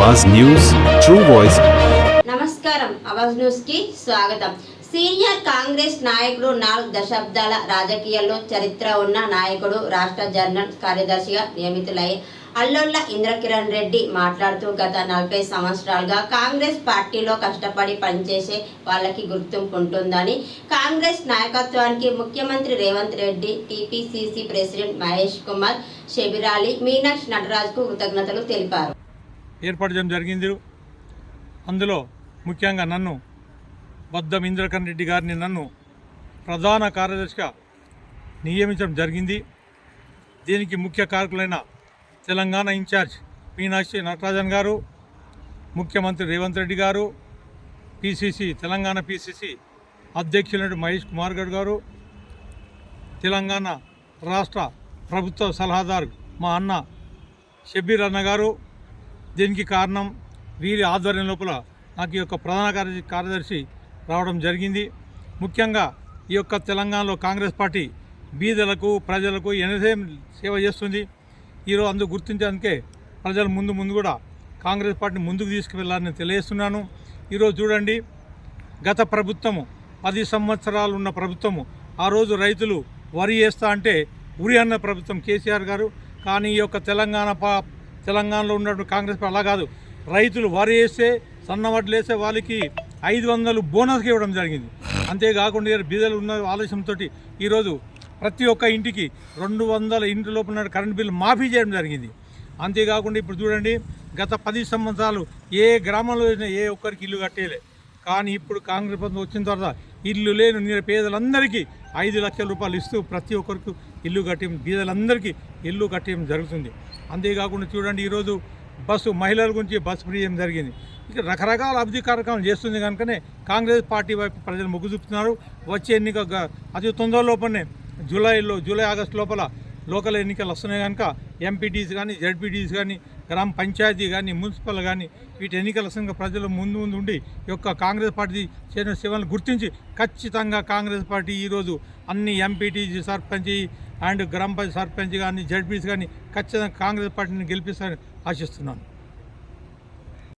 అవాజ్ news true voice నమస్కారం అవాజ్ న్యూస్కి స్వాగతం. సీనియర్ కాంగ్రెస్ నాయకుడు నాలుగు దశాబ్దాల రాజకీయాల్లో చరిత్ర ఉన్న నాయకుడు రాష్ట్ర జనరల్ కార్యదర్శిగా నియమితులై అల్లుళ్ళ ఇంద్రకిరణ్ రెడ్డి మాట్లాడుతూ గత నలభై సంవత్సరాలుగా కాంగ్రెస్ పార్టీలో కష్టపడి పనిచేసే వాళ్ళకి గుర్తింపు ఉంటుందని కాంగ్రెస్ నాయకత్వానికి ముఖ్యమంత్రి రేవంత్ రెడ్డి టీపీసీసీ ప్రెసిడెంట్ మహేష్ కుమార్ షెబిరాలి మీనాక్షి నటరాజ్కు కృతజ్ఞతలు తెలిపారు. ఏర్పాటు చేయడం జరిగింది. అందులో ముఖ్యంగా నన్ను బద్దం ఇంద్రకరణ్ రెడ్డి గారిని నన్ను ప్రధాన కార్యదర్శిగా నియమించడం జరిగింది. దీనికి ముఖ్య కారకులైన తెలంగాణ ఇన్ఛార్జ్ మీనాక్షి నటరాజన్ గారు ముఖ్యమంత్రి రేవంత్ రెడ్డి గారు పిసిసి తెలంగాణ పిసిసి అధ్యక్షులైన మహేష్ కుమార్ గడ్ గారు తెలంగాణ రాష్ట్ర ప్రభుత్వ సలహాదారు మా అన్న షబ్బీర్ అన్న గారు దీనికి కారణం వీరి ఆధ్వర్యం లోపల నాకు ఈ యొక్క ప్రధాన కార్య కార్యదర్శి రావడం జరిగింది. ముఖ్యంగా ఈ యొక్క తెలంగాణలో కాంగ్రెస్ పార్టీ బీదలకు ప్రజలకు ఎనసేం సేవ చేస్తుంది. ఈరోజు అందుకు గుర్తించడానికే ప్రజల ముందు ముందు కూడా కాంగ్రెస్ పార్టీని ముందుకు తీసుకువెళ్ళాలని తెలియజేస్తున్నాను. ఈరోజు చూడండి గత ప్రభుత్వము పది సంవత్సరాలు ఉన్న ప్రభుత్వము ఆ రోజు రైతులు వరి వేస్తా అంటే ఉరి అన్న ప్రభుత్వం కేసీఆర్ గారు. కానీ ఈ యొక్క తెలంగాణ పా తెలంగాణలో ఉన్నటువంటి కాంగ్రెస్ అలా కాదు. రైతులు వరి వేస్తే సన్నవడ్లు వేస్తే వాళ్ళకి ఐదు వందలు బోనస్కి ఇవ్వడం జరిగింది. అంతేకాకుండా బీదలు ఉన్న ఆలోచనతో ఈరోజు ప్రతి ఒక్క ఇంటికి రెండు వందల ఇంటి లోపల ఉన్న కరెంట్ బిల్లు మాఫీ చేయడం జరిగింది. అంతేకాకుండా ఇప్పుడు చూడండి గత పది సంవత్సరాలు ఏ గ్రామంలో అయినా ఏ ఒక్కరికి ఇల్లు కట్టేలే కానీ ఇప్పుడు కాంగ్రెస్ ప్రభుత్వం వచ్చిన తర్వాత ఇల్లు లేని నిర పేదలందరికీ ఐదు లక్షల రూపాయలు ఇస్తూ ప్రతి ఒక్కరికి ఇల్లు కట్టి బీదలందరికీ ఇల్లు కట్టేయడం జరుగుతుంది. అంతేకాకుండా చూడండి ఈరోజు బస్సు మహిళల గురించి బస్సు ఫ్రీ చేయడం జరిగింది. ఇక రకరకాల అభివృద్ధి కార్యక్రమాలు చేస్తుంది కనుకనే కాంగ్రెస్ పార్టీ వైపు ప్రజలు మొగ్గు చూపుతున్నారు. వచ్చే ఎన్నిక అతి తొందర లోపలనే జూలైలో జూలై ఆగస్టు లోపల లోకల్ ఎన్నికలు వస్తున్నాయి కనుక ఎంపీటీస్ కానీ జడ్పీటీస్ కానీ గ్రామ పంచాయతీ కానీ మున్సిపల్ కానీ వీటి ఎన్నికల సంఘ ప్రజలు ముందు ముందు ఉండి యొక్క కాంగ్రెస్ పార్టీ చేసిన సేవలను గుర్తించి ఖచ్చితంగా కాంగ్రెస్ పార్టీ ఈరోజు అన్ని ఎంపీటీజీ సర్పంచ్ అండ్ గ్రామ పంచాయతీ సర్పంచ్ కానీ జడ్పీస్ కానీ ఖచ్చితంగా కాంగ్రెస్ పార్టీని గెలిపిస్తారని ఆశిస్తున్నాను.